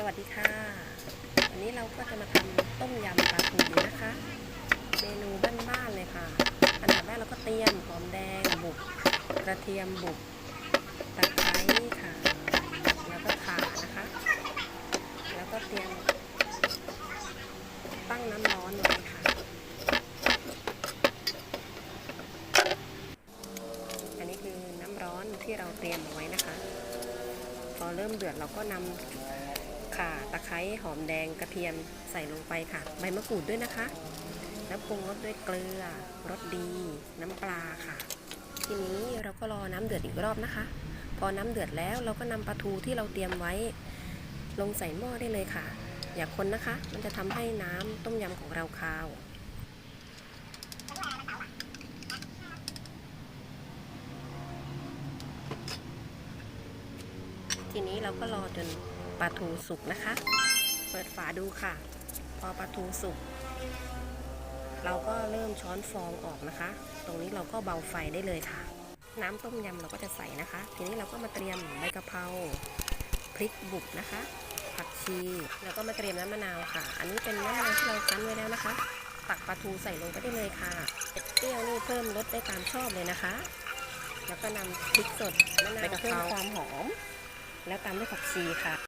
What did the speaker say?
สวัสดีค่ะ วันนี้เราก็จะมาทำต้มยำปลาทูนะคะ เมนูบ้านๆเลยค่ะ อันดับแรกเราก็เตรียมหอมแดงบุกกระเทียมบุกตะไคร้ค่ะ แล้วก็ข่านะคะ แล้วก็เตรียมตั้งน้ำร้อนไว้ค่ะ อันนี้คือน้ำร้อนที่เราเตรียมเอาไว้นะคะพอเริ่มเดือดเราก็นำ ข่าตะไคร้หอมแดงกระเทียมใส่ลงไปค่ะ ใบมะกรูดด้วยนะคะ แล้วปรุงรสด้วยเกลือรสดี น้ำปลาค่ะ ทีนี้เราก็รอน้ำเดือดอีกรอบนะคะ พอน้ำเดือดแล้วเราก็นำปลาทูที่เราเตรียมไว้ ลงใส่หม้อได้เลยค่ะ อย่าคนนะคะ มันจะทำให้น้ำต้มยำของเราคาวทีนี้เราก็รอจน ปลาทูสุกนะคะ เปิดฝาดูค่ะ พอปลาทูสุก เราก็เริ่มช้อนฟองออกนะคะ ตรงนี้เราก็เบาไฟได้เลยค่ะ น้ำต้มยำเราก็จะใส่นะคะ ทีนี้เราก็มาเตรียมใบกะเพราพริกบุกนะคะ ผักชี แล้วก็มาเตรียมน้ำมะนาวค่ะ อันนี้เป็นน้ำมะนาวที่เราคั้นไว้แล้วนะคะ ตักปลาทูใส่ลงไปได้เลยค่ะเผ็ดเปรี้ยวนี่เพิ่มรสได้ตามชอบเลยนะคะ แล้วก็นำพริกสดมะนาวเพิ่มความหอม แล้วตามด้วยผักชีค่ะ